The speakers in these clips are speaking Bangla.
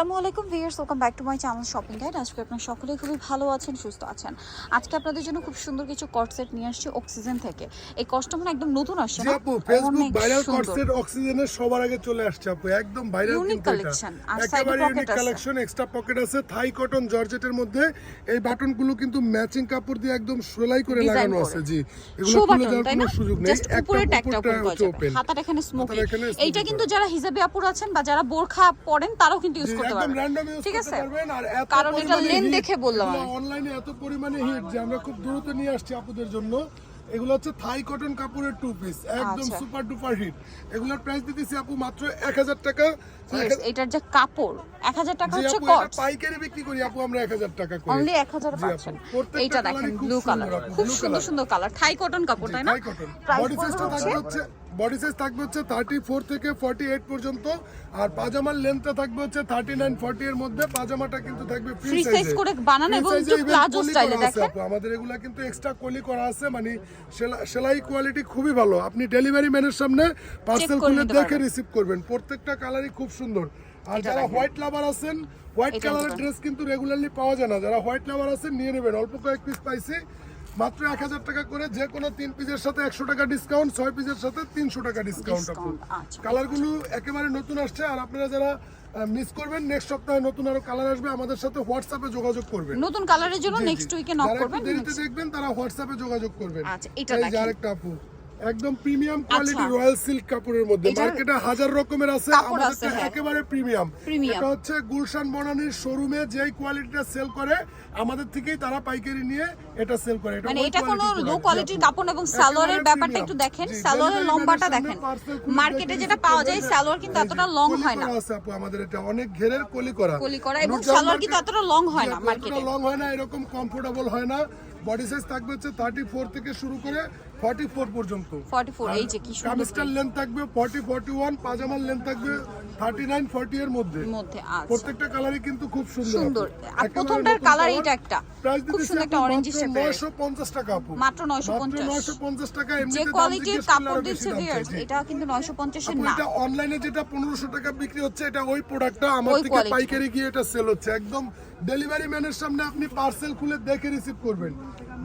আসসালামু আলাইকুম viewers welcome back to my channel shopping guide আজকে আপনারা সকলেই খুবই ভালো আছেন সুস্থ আছেন। আজকে আপনাদের জন্য খুব সুন্দর কিছু কট সেট নিয়ে আসছি অক্সিজেন থেকে। এই কস্টটা মানে একদম নতুন আসছে না আপু ফেসবুক ভাইরাল। কটসেট অক্সিজেনের সবার আগে চলে আসছে আপু একদম ভাইরাল কিন্তু collection, আর pocket ইউনিক আছে। কালেকশন এক্সট্রা পকেট আছে থাই কটন জর্জেটের মধ্যে। এই বাটনগুলো কিন্তু ম্যাচিং কাপড় দিয়ে একদম সেলাই করে লাগানো। আছে জি। এগুলো খুলে তাই কোনো সুযোগ নেই। জাস্ট উপরে ট্যাগটা ওপেন হাতাটা এখানে স্মোকি এইটা কিন্তু। যারা হিজাবি আপুর আছেন বা যারা বোরখা পরেন তারাও কিন্তু ইউজ করতে একদম পারবেন। ঠিক আছে? কারণ এটা লেন দেখে বললাম অনলাইনে এত পরিমাণে হিট যে আমরা খুব দ্রুত নিয়ে আসছি আপুদের জন্য। এগুলো হচ্ছে থাই কটন কাপড়ের টু পিস একদম। সুপার ডুপার হিট এগুলোর প্রাইস দিতেছি আপু মাত্র এক হাজার টাকা। Yes, এটার যে কাপড় এক হাজার টাকা হচ্ছে কট পাইকারি বিক্রি করি আপু আমরা এক হাজার টাকা করে। অনলি এক হাজার জি আপু, পাচ্ছেন। এইটা দেখেন ব্লু কালার খুব সুন্দর সুন্দর কালার থাই কটন কাপড় তাই না? বডি সাইজটা থাকবে হচ্ছে হচ্ছে বডি সাইজ থাকবে হচ্ছে থার্টি ফোর থেকে ফর্টি এইট পর্যন্ত আর পাজামার লেন্থটা থাকবে হচ্ছে থার্টি নাইন ফর্টি এর মধ্যে। পাজামাটা কিন্তু থাকবে ফ্রি Free করে বানানো এবং একটু plazo style দেখেন। আমাদের এগুলা কিন্তু এক্সট্রা কলি করা আছে মানে সেলাই কোয়ালিটি খুবই ভালো। আপনি ডেলিভারি ম্যানের সামনে পার্সেল খুলে দেখে রিসিভ করবেন। প্রত্যেকটা কালারই খুব সুন্দর। আর যারা হোয়াইট লাভার আছেন হোয়াইট কালারের ড্রেস কিন্তু রেগুলারলি পাওয়া যায় না। যারা হোয়াইট লাভার আছেন নিয়ে নেবেন। অল্প কয়েক পিস পাইছি। মাত্র এক হাজার টাকা করে যে কোনো তিন পিসের সাথে একশো টাকা ডিসকাউন্ট ছয় পিসের সাথে তিনশো টাকা ডিসকাউন্ট আচ্ছা। কালারগুলো একেবারে নতুন আসছে আর আপনারা যারা মিস করবেন নেক্সট সপ্তাহে নতুন আরও কালার আসবে আমাদের সাথে হোয়াটসঅ্যাপে যোগাযোগ করবেন নতুন কালারের জন্য। নেক্সট উইকে নক করবেন দেরিতে দেখবেন তারা হোয়াটসঅ্যাপে যোগাযোগ করবেন আচ্ছা, এটা দেখেন। আরেকটা আপু একদম প্রিমিয়াম কোয়ালিটি। রয়্যাল সিল্ক কাপড়ের মধ্যে। মার্কেটে হাজার রকমের আছে আমাদের হ্যাঁ। একেবারে প্রিমিয়াম এটা হচ্ছে গুলশান বনানীর শোরুমে যেই কোয়ালিটিটা সেল করে আমাদের থেকেই তারা পাইকারি নিয়ে এটা সেল করে। এটা মানে এটা কোনো লো কোয়ালিটির। কাপড় এবং সালোয়ারের ব্যাপারটা একটু দেখেন। সালোয়ারের লম্বাটা দেখেন। মার্কেটে যেটা পাওয়া যায় সালোয়ার কিন্তু এতটা লং হয় না। আছে আপু আমাদের এটা। অনেক ঘেরের কলি করা। কলি করা এবং সালোয়ার কিন্তু এতটা লং হয় না মার্কেটে লং হয় না এরকম কমফোর্টেবল হয় না। বডি সাইজ থাকবে হচ্ছে থার্টি ফোর থেকে শুরু করে ফর্টি ফোর পর্যন্ত 44 এই যে কি সুন্দর কামিজটার লেন্থ থাকবে ফর্টি ফর্টি ওয়ান পাজামার লেন্থ থাকবে থার্টি নাইন ফর্টি এর মধ্যে। মধ্যে আছে প্রত্যেকটা কালারই কিন্তু খুব সুন্দর সুন্দর। আর প্রথমটার কালার। এটা একটা। খুব সুন্দর একটা অরেঞ্জ শেপের নয়শো পঞ্চাশ টাকা আপু। মাত্র 950 মাত্র নয়শো পঞ্চাশ টাকা যে এমনিতে দাম কোয়ালিটির কাপড় দিচ্ছে ভিউয়ার্স এটা কিন্তু 950 এর না। এটা অনলাইনে যেটা পনেরোশো টাকা বিক্রি হচ্ছে এটা ওই প্রোডাক্টটা আমার থেকে পাইকারি গিয়ে এটা সেল হচ্ছে। একদম ডেলিভারি ম্যানের সামনে আপনি পার্সেল খুলে দেখে রিসিভ করবেন।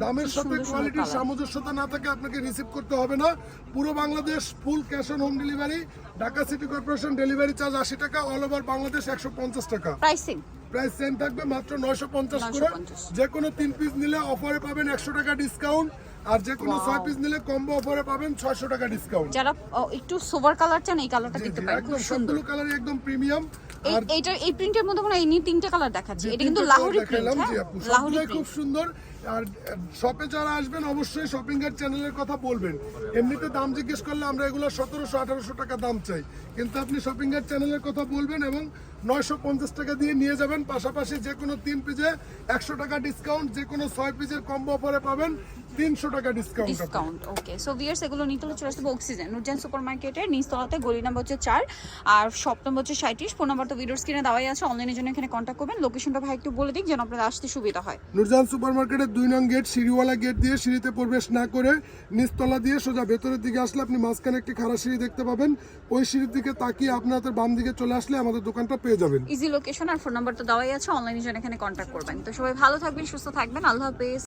দামের সাথে কোয়ালিটির সামঞ্জস্যতা না থাকে আপনাকে রিসিভ করতে হবে না। পুরো Bangladesh full cash on home delivery Dhaka city corporation delivery charge আশি টাকা অল ওভার বাংলাদেশ একশো পঞ্চাশ টাকা। প্রাইসিং প্রাইস সেম থাকবে মাত্র নয়শো পঞ্চাশ করে। 950 যে কোনো তিন পিস নিলে অফারে পাবেন একশো টাকা ডিসকাউন্ট আর যে কোনো ছয় পিস নিলে কম্বো অফারে পাবেন ছয়শো টাকা ডিসকাউন্ট যারা একটু সোভার কালার চান এই কালারটা দেখতে পারেন খুব সুন্দর। কালারই একদম প্রিমিয়াম আর এইটা এই প্রিন্টের মধ্যে মনে এই তিনটে কালার দেখাচ্ছে। এটা কিন্তু লাহোরি প্রিন্ট হ্যাঁ? আপু। লাহোরি খুব সুন্দর। আর শপে যারা আসবেন অবশ্যই শপিং এর চ্যানেলের কথা বলবেন। এমনিতে দাম জিজ্ঞেস করলে আমরা এগুলো সতেরোশো আঠারোশো টাকা দাম চাই। কিন্তু আপনি শপিং এর চ্যানেলের কথা বলবেন এবং নয়শো পঞ্চাশ টাকা দিয়ে নিয়ে যাবেন। পাশাপাশি যে কোনো তিন পিসে একশো টাকা ডিসকাউন্ট যে কোনো ছয় পিজের কম্বো অফারে পাবেন। তিনশো টাকা discount discount okay so viewers এগুলো নিতে হলে চলে আসবে অক্সিজেন নুরজান সুপার মার্কেটের নিচতলাতে গলি নাম্বার হচ্ছে চার আর শপ নম্বর হচ্ছে সাঁত্রিশ ফোন নাম্বার তো ভিডিওর স্ক্রিনে দেওয়াই আছে অনলাইনের জন্য এখানে কন্ট্যাক্ট করবেন। লোকেশনটা ভাই একটু বলে দিক যেন আপনাদের আসতে সুবিধা হয়। নুরজাহান সুপার মার্কেটের দুই নং গেট সিঁড়িওয়ালা গেট দিয়ে সিঁড়িতে প্রবেশ না করে নিচতলা দিয়ে সোজা ভেতরের দিকে আসলে আপনি মাঝখানে একটি খাড়া সিঁড়ি দেখতে পাবেন। ওই সিঁড়ির দিকে তাকিয়ে আপনি হাতের বাম দিকে চলে আসলে আমাদের দোকানটা পেয়ে যাবেন। ইজি লোকেশন আর ফোন নাম্বার তো দেওয়াই আছে অনলাইনের জন্য এখানে কন্ট্যাক্ট করবেন। তো সবাই ভালো থাকবেন সুস্থ থাকবেন। আল্লাহ হাফেজ।